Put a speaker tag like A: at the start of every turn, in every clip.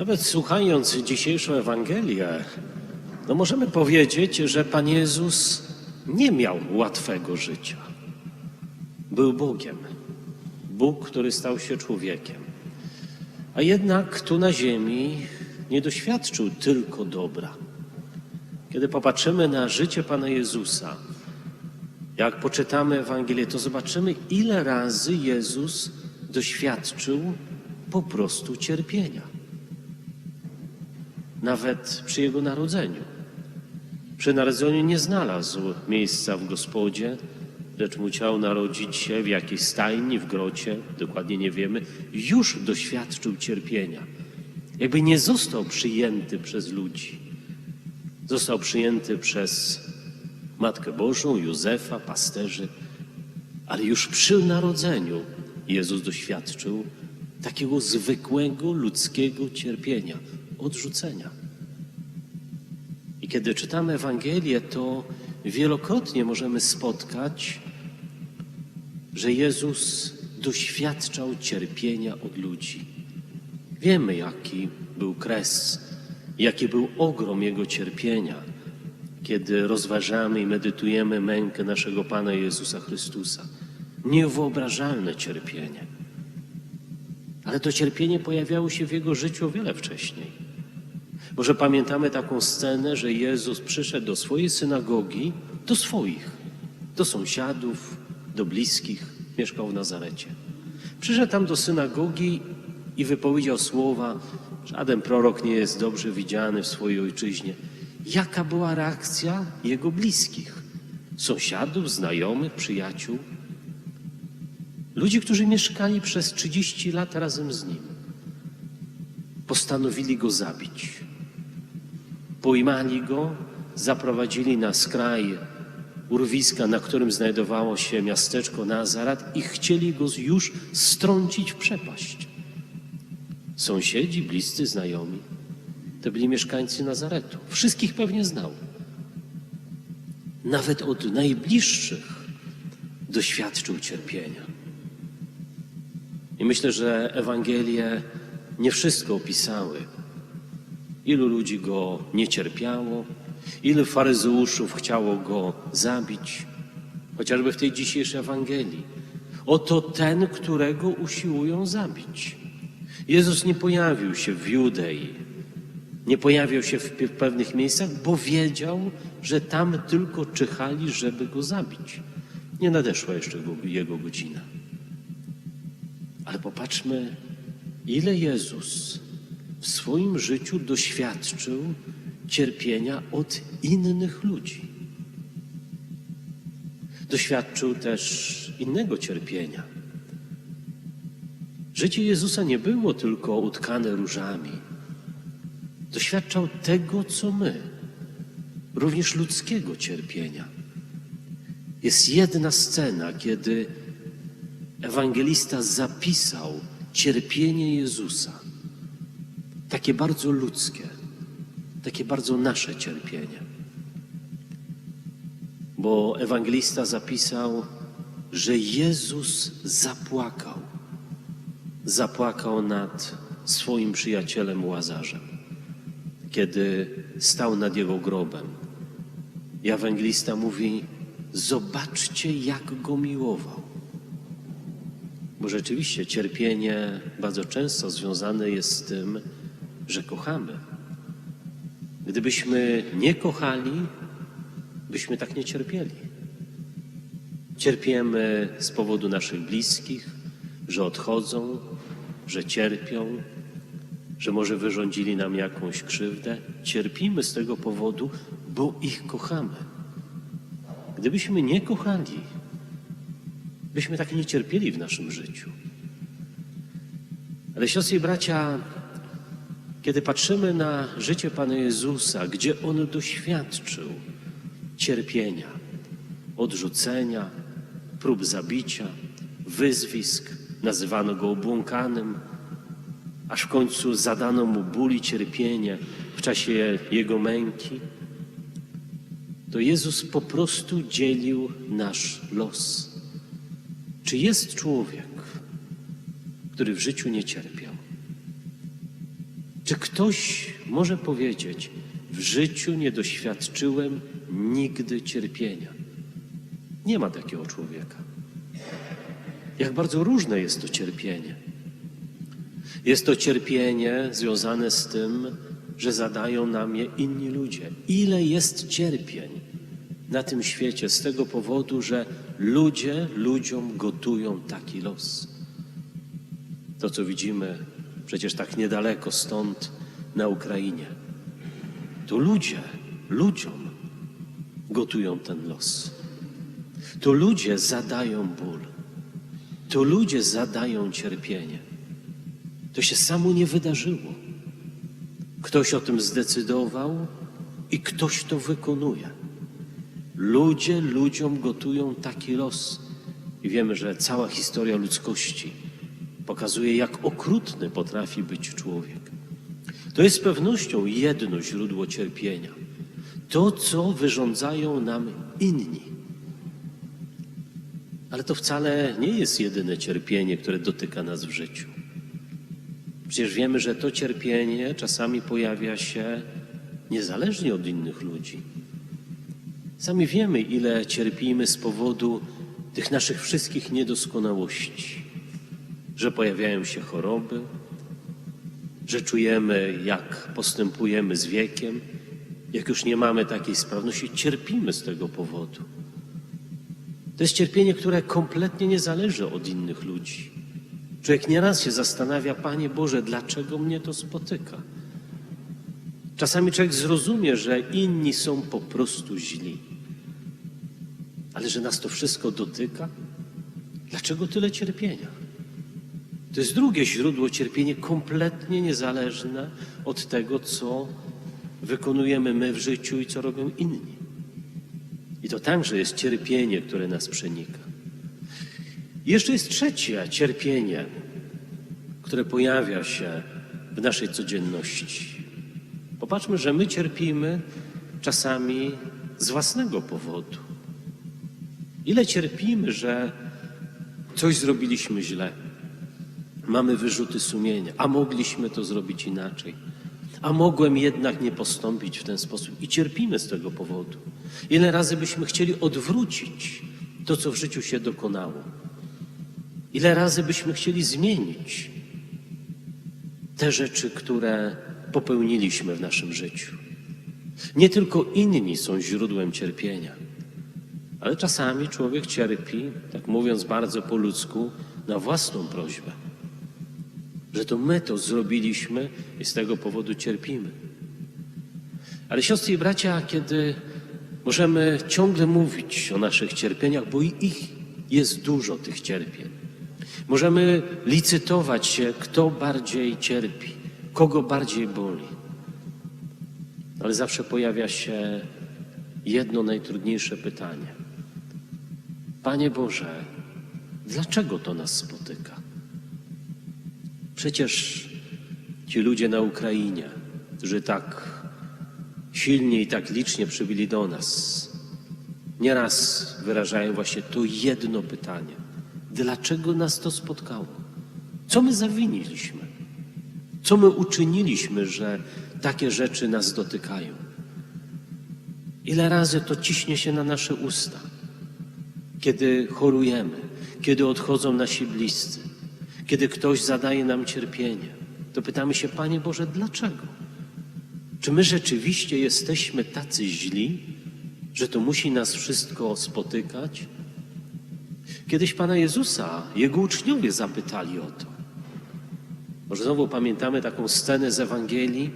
A: Nawet słuchając dzisiejszą Ewangelię, no możemy powiedzieć, że Pan Jezus nie miał łatwego życia. Był Bogiem. Bóg, który stał się człowiekiem. A jednak tu na ziemi nie doświadczył tylko dobra. Kiedy popatrzymy na życie Pana Jezusa, jak poczytamy Ewangelię, to zobaczymy, ile razy Jezus doświadczył po prostu cierpienia. Nawet przy Jego narodzeniu. Przy narodzeniu nie znalazł miejsca w gospodzie, lecz musiał narodzić się w jakiejś stajni, w grocie, dokładnie nie wiemy. Już doświadczył cierpienia. Jakby nie został przyjęty przez ludzi. Został przyjęty przez Matkę Bożą, Józefa, pasterzy, ale już przy narodzeniu Jezus doświadczył takiego zwykłego ludzkiego cierpienia, odrzucenia. I kiedy czytamy Ewangelię, to wielokrotnie możemy spotkać, że Jezus doświadczał cierpienia od ludzi. Wiemy, jaki był kres, jaki był ogrom Jego cierpienia, kiedy rozważamy i medytujemy mękę naszego Pana Jezusa Chrystusa. Niewyobrażalne cierpienie. Ale to cierpienie pojawiało się w Jego życiu o wiele wcześniej. Może pamiętamy taką scenę, że Jezus przyszedł do swojej synagogi, do swoich, do sąsiadów, do bliskich, mieszkał w Nazarecie. Przyszedł tam do synagogi i wypowiedział słowa: Żaden prorok nie jest dobrze widziany w swojej ojczyźnie. Jaka była reakcja jego bliskich, sąsiadów, znajomych, przyjaciół? Ludzi, którzy mieszkali przez 30 lat razem z nim, postanowili go zabić. Pojmali go, zaprowadzili na skraj urwiska, na którym znajdowało się miasteczko Nazarat i chcieli go już strącić w przepaść. Sąsiedzi, bliscy, znajomi to byli mieszkańcy Nazaretu. Wszystkich pewnie znał. Nawet od najbliższych doświadczył cierpienia. I myślę, że Ewangelie nie wszystko opisały. Ilu ludzi go nie cierpiało, ilu faryzeuszów chciało go zabić, chociażby w tej dzisiejszej Ewangelii. Oto ten, którego usiłują zabić. Jezus nie pojawił się w Judei, nie pojawiał się w pe- pewnych miejscach, bo wiedział, że tam tylko czyhali, żeby go zabić. Nie nadeszła jeszcze go- jego godzina. Ale popatrzmy, ile Jezus w swoim życiu doświadczył cierpienia od innych ludzi. Doświadczył też innego cierpienia. Życie Jezusa nie było tylko utkane różami. Doświadczał tego, co my, również ludzkiego cierpienia. Jest jedna scena, kiedy ewangelista zapisał cierpienie Jezusa. Takie bardzo ludzkie, takie bardzo nasze cierpienie. Bo ewangelista zapisał, że Jezus zapłakał. Zapłakał nad swoim przyjacielem Łazarzem, kiedy stał nad jego grobem. I ewangelista mówi: Zobaczcie, jak go miłował. Bo rzeczywiście cierpienie bardzo często związane jest z tym, że kochamy. Gdybyśmy nie kochali, byśmy tak nie cierpieli. Cierpiemy z powodu naszych bliskich, że odchodzą, że cierpią, że może wyrządzili nam jakąś krzywdę. Cierpimy z tego powodu, bo ich kochamy. Gdybyśmy nie kochali, byśmy tak nie cierpieli w naszym życiu. Ale siostry i bracia, kiedy patrzymy na życie Pana Jezusa, gdzie On doświadczył cierpienia, odrzucenia, prób zabicia, wyzwisk, nazywano Go obłąkanym, aż w końcu zadano Mu ból i cierpienie w czasie Jego męki, to Jezus po prostu dzielił nasz los. Czy jest człowiek, który w życiu nie cierpiał? Czy ktoś może powiedzieć, w życiu nie doświadczyłem nigdy cierpienia? Nie ma takiego człowieka. Jak bardzo różne jest to cierpienie. Jest to cierpienie związane z tym, że zadają nam je inni ludzie. Ile jest cierpień na tym świecie z tego powodu, że ludzie ludziom gotują taki los. To, co widzimy przecież tak niedaleko stąd na Ukrainie. To ludzie ludziom gotują ten los. To ludzie zadają ból. To ludzie zadają cierpienie. To się samo nie wydarzyło. Ktoś o tym zdecydował i ktoś to wykonuje. Ludzie ludziom gotują taki los. I wiemy, że cała historia ludzkości pokazuje, jak okrutny potrafi być człowiek. To jest z pewnością jedno źródło cierpienia. To, co wyrządzają nam inni. Ale to wcale nie jest jedyne cierpienie, które dotyka nas w życiu. Przecież wiemy, że to cierpienie czasami pojawia się niezależnie od innych ludzi. Sami wiemy, ile cierpimy z powodu tych naszych wszystkich niedoskonałości, że pojawiają się choroby, że czujemy, jak postępujemy z wiekiem, jak już nie mamy takiej sprawności, cierpimy z tego powodu. To jest cierpienie, które kompletnie nie zależy od innych ludzi. Człowiek nieraz się zastanawia, Panie Boże, dlaczego mnie to spotyka? Czasami człowiek zrozumie, że inni są po prostu źli. Ale że nas to wszystko dotyka? Dlaczego tyle cierpienia? To jest drugie źródło cierpienia, kompletnie niezależne od tego, co wykonujemy my w życiu i co robią inni. I to także jest cierpienie, które nas przenika. Jeszcze jest trzecie cierpienie, które pojawia się w naszej codzienności. Popatrzmy, że my cierpimy czasami z własnego powodu. Ile cierpimy, że coś zrobiliśmy źle. Mamy wyrzuty sumienia, a mogliśmy to zrobić inaczej. A mogłem jednak nie postąpić w ten sposób i cierpimy z tego powodu. Ile razy byśmy chcieli odwrócić to, co w życiu się dokonało. Ile razy byśmy chcieli zmienić te rzeczy, które popełniliśmy w naszym życiu. Nie tylko inni są źródłem cierpienia, ale czasami człowiek cierpi, tak mówiąc bardzo po ludzku, na własną prośbę. Że to my to zrobiliśmy i z tego powodu cierpimy. Ale siostry i bracia, kiedy możemy ciągle mówić o naszych cierpieniach, bo ich jest dużo tych cierpień. Możemy licytować się, kto bardziej cierpi, kogo bardziej boli. Ale zawsze pojawia się jedno najtrudniejsze pytanie. Panie Boże, dlaczego to nas spotyka? Przecież ci ludzie na Ukrainie, którzy tak silnie i tak licznie przybyli do nas, nieraz wyrażają właśnie to jedno pytanie. Dlaczego nas to spotkało? Co my zawiniliśmy? Co my uczyniliśmy, że takie rzeczy nas dotykają? Ile razy to ciśnie się na nasze usta, kiedy chorujemy, kiedy odchodzą nasi bliscy, kiedy ktoś zadaje nam cierpienie, to pytamy się, Panie Boże, dlaczego? Czy my rzeczywiście jesteśmy tacy źli, że to musi nas wszystko spotykać? Kiedyś Pana Jezusa, Jego uczniowie zapytali o to. Może znowu pamiętamy taką scenę z Ewangelii,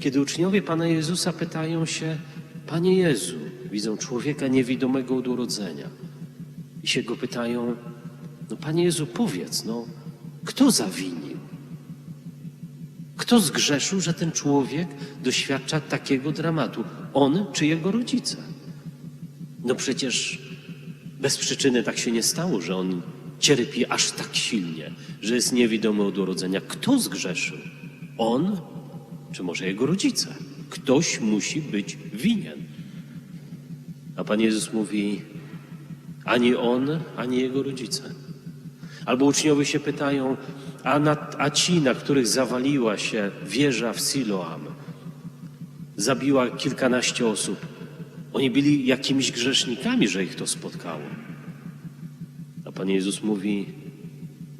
A: kiedy uczniowie Pana Jezusa pytają się, Panie Jezu, widzą człowieka niewidomego od urodzenia i się go pytają, no Panie Jezu, powiedz, no, kto zawinił? Kto zgrzeszył, że ten człowiek doświadcza takiego dramatu? On czy jego rodzice? No przecież bez przyczyny tak się nie stało, że on cierpi aż tak silnie, że jest niewidomy od urodzenia. Kto zgrzeszył? On czy może jego rodzice? Ktoś musi być winien. A Pan Jezus mówi, ani on, ani jego rodzice. Albo uczniowie się pytają, a, na, a ci, na których zawaliła się wieża w Siloam, zabiła kilkanaście osób, oni byli jakimiś grzesznikami, że ich to spotkało. A Pan Jezus mówi,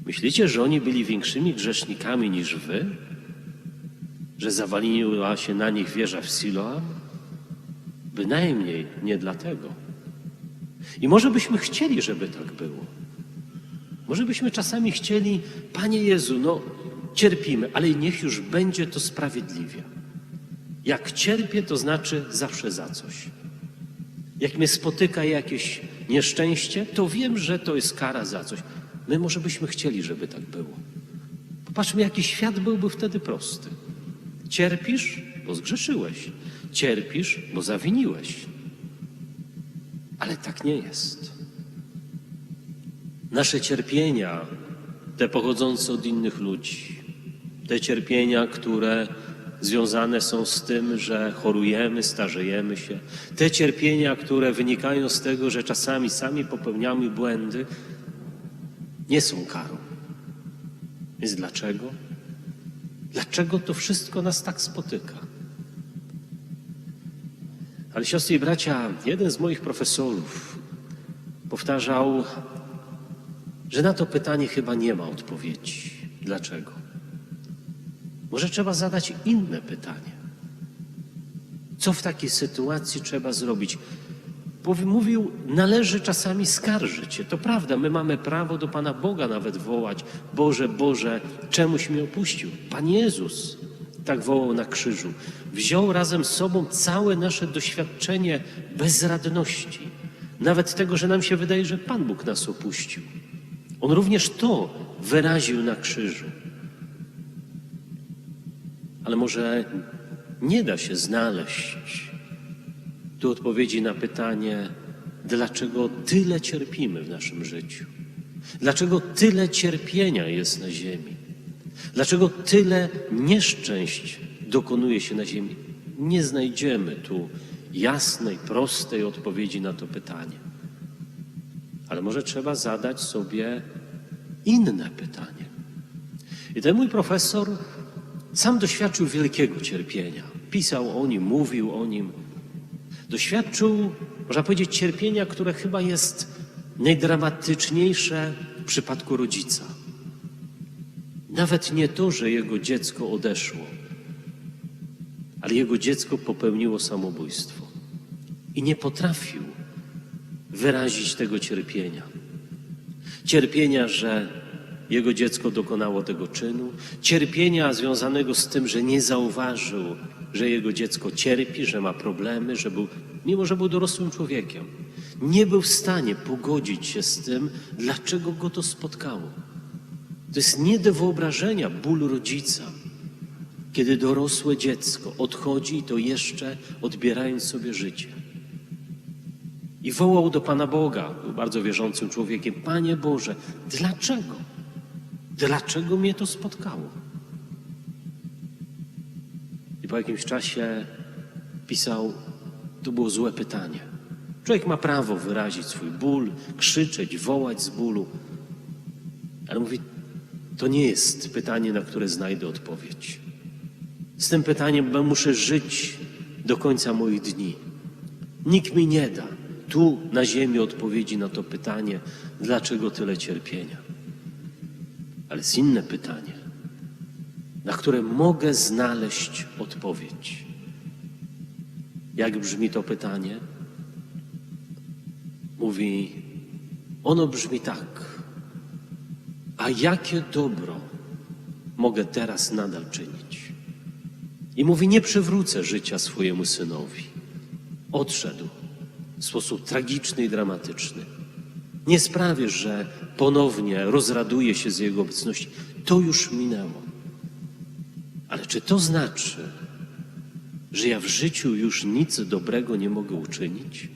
A: myślicie, że oni byli większymi grzesznikami niż wy? Że zawaliła się na nich wieża w Siloam? Bynajmniej nie dlatego. I może byśmy chcieli, żeby tak było. Może byśmy czasami chcieli, Panie Jezu, no cierpimy, ale niech już będzie to sprawiedliwie. Jak cierpię, to znaczy zawsze za coś. Jak mnie spotyka jakieś nieszczęście, to wiem, że to jest kara za coś. My może byśmy chcieli, żeby tak było. Popatrzmy, jaki świat byłby wtedy prosty. Cierpisz, bo zgrzeszyłeś. Cierpisz, bo zawiniłeś. Ale tak nie jest. Nasze cierpienia, te pochodzące od innych ludzi, te cierpienia, które związane są z tym, że chorujemy, starzejemy się, te cierpienia, które wynikają z tego, że czasami sami popełniamy błędy, nie są karą. Więc dlaczego? Dlaczego to wszystko nas tak spotyka? Ale siostry i bracia, jeden z moich profesorów powtarzał, że na to pytanie chyba nie ma odpowiedzi. Dlaczego? Może trzeba zadać inne pytanie. Co w takiej sytuacji trzeba zrobić? Mówił, należy czasami skarżyć się. To prawda, my mamy prawo do Pana Boga nawet wołać. Boże, Boże, czemuś mnie opuścił? Pan Jezus tak wołał na krzyżu. Wziął razem z sobą całe nasze doświadczenie bezradności. Nawet tego, że nam się wydaje, że Pan Bóg nas opuścił. On również to wyraził na krzyżu. Ale może nie da się znaleźć tu odpowiedzi na pytanie, dlaczego tyle cierpimy w naszym życiu? Dlaczego tyle cierpienia jest na ziemi? Dlaczego tyle nieszczęść dokonuje się na ziemi? Nie znajdziemy tu jasnej, prostej odpowiedzi na to pytanie. Ale może trzeba zadać sobie inne pytanie. I ten mój profesor sam doświadczył wielkiego cierpienia. Pisał o nim, mówił o nim. Doświadczył, można powiedzieć, cierpienia, które chyba jest najdramatyczniejsze w przypadku rodzica. Nawet nie to, że jego dziecko odeszło, ale jego dziecko popełniło samobójstwo i nie potrafił wyrazić tego cierpienia. Cierpienia, że jego dziecko dokonało tego czynu, cierpienia związanego z tym, że nie zauważył, że jego dziecko cierpi, że ma problemy, że był, mimo że był dorosłym człowiekiem, nie był w stanie pogodzić się z tym, dlaczego go to spotkało. To jest nie do wyobrażenia ból rodzica, kiedy dorosłe dziecko odchodzi i to jeszcze odbierając sobie życie. I wołał do Pana Boga, był bardzo wierzącym człowiekiem, Panie Boże, dlaczego? Dlaczego mnie to spotkało? I po jakimś czasie pisał, to było złe pytanie. Człowiek ma prawo wyrazić swój ból, krzyczeć, wołać z bólu, ale mówi, to nie jest pytanie, na które znajdę odpowiedź. Z tym pytaniem muszę żyć do końca moich dni. Nikt mi nie da tu na ziemi odpowiedzi na to pytanie, dlaczego tyle cierpienia. Ale jest inne pytanie, na które mogę znaleźć odpowiedź. Jak brzmi to pytanie? Mówi, ono brzmi tak. A jakie dobro mogę teraz nadal czynić? I mówi, nie przywrócę życia swojemu synowi. Odszedł w sposób tragiczny i dramatyczny. Nie sprawię, że ponownie rozraduję się z Jego obecności. To już minęło. Ale czy to znaczy, że ja w życiu już nic dobrego nie mogę uczynić?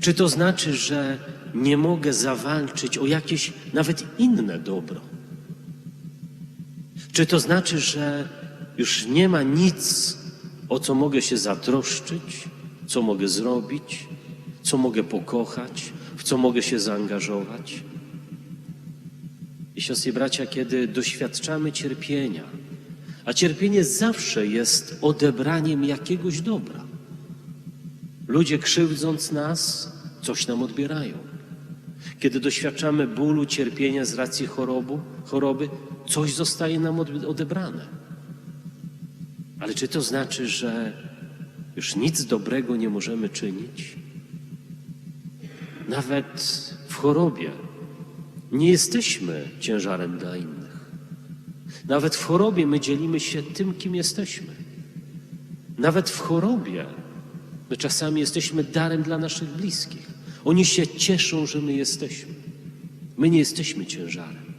A: Czy to znaczy, że nie mogę zawalczyć o jakieś nawet inne dobro? Czy to znaczy, że już nie ma nic, o co mogę się zatroszczyć, co mogę zrobić, co mogę pokochać, w co mogę się zaangażować? I siostry bracia, kiedy doświadczamy cierpienia, a cierpienie zawsze jest odebraniem jakiegoś dobra. Ludzie krzywdząc nas, coś nam odbierają. Kiedy doświadczamy bólu, cierpienia z racji chorobu, choroby, coś zostaje nam od- odebrane. Ale czy to znaczy, że już nic dobrego nie możemy czynić? Nawet w chorobie nie jesteśmy ciężarem dla innych. Nawet w chorobie my dzielimy się tym, kim jesteśmy. Nawet w chorobie my czasami jesteśmy darem dla naszych bliskich. Oni się cieszą, że my jesteśmy. My nie jesteśmy ciężarem.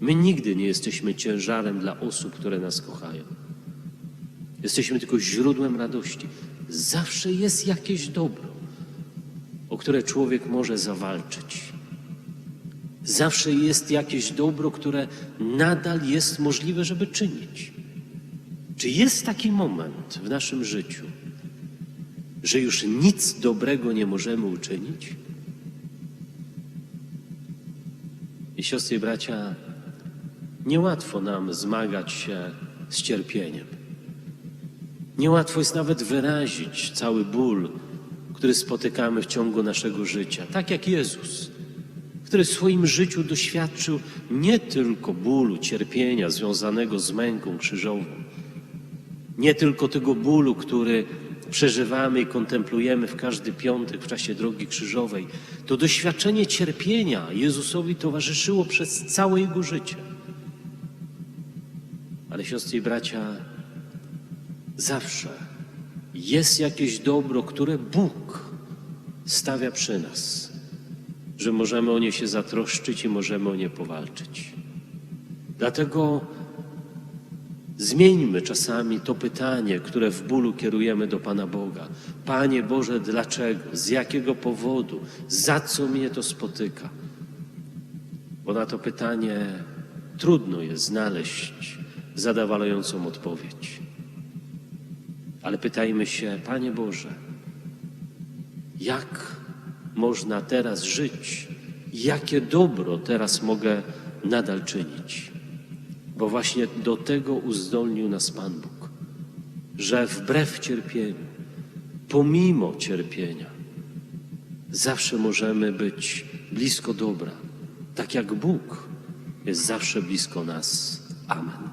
A: My nigdy nie jesteśmy ciężarem dla osób, które nas kochają. Jesteśmy tylko źródłem radości. Zawsze jest jakieś dobro, o które człowiek może zawalczyć. Zawsze jest jakieś dobro, które nadal jest możliwe, żeby czynić. Czy jest taki moment w naszym życiu, że już nic dobrego nie możemy uczynić? I siostry i bracia, niełatwo nam zmagać się z cierpieniem. Niełatwo jest nawet wyrazić cały ból, który spotykamy w ciągu naszego życia, tak jak Jezus, który w swoim życiu doświadczył nie tylko bólu, cierpienia związanego z męką krzyżową, nie tylko tego bólu, który przeżywamy i kontemplujemy w każdy piątek w czasie drogi krzyżowej. To doświadczenie cierpienia Jezusowi towarzyszyło przez całe jego życie. Ale siostry i bracia, zawsze jest jakieś dobro, które Bóg stawia przy nas, że możemy o nie się zatroszczyć i możemy o nie powalczyć. Dlatego zmieńmy czasami to pytanie, które w bólu kierujemy do Pana Boga. Panie Boże, dlaczego? Z jakiego powodu? Za co mnie to spotyka? Bo na to pytanie trudno jest znaleźć zadowalającą odpowiedź. Ale pytajmy się, Panie Boże, jak można teraz żyć? Jakie dobro teraz mogę nadal czynić? Bo właśnie do tego uzdolnił nas Pan Bóg, że wbrew cierpieniu, pomimo cierpienia, zawsze możemy być blisko dobra, tak jak Bóg jest zawsze blisko nas. Amen.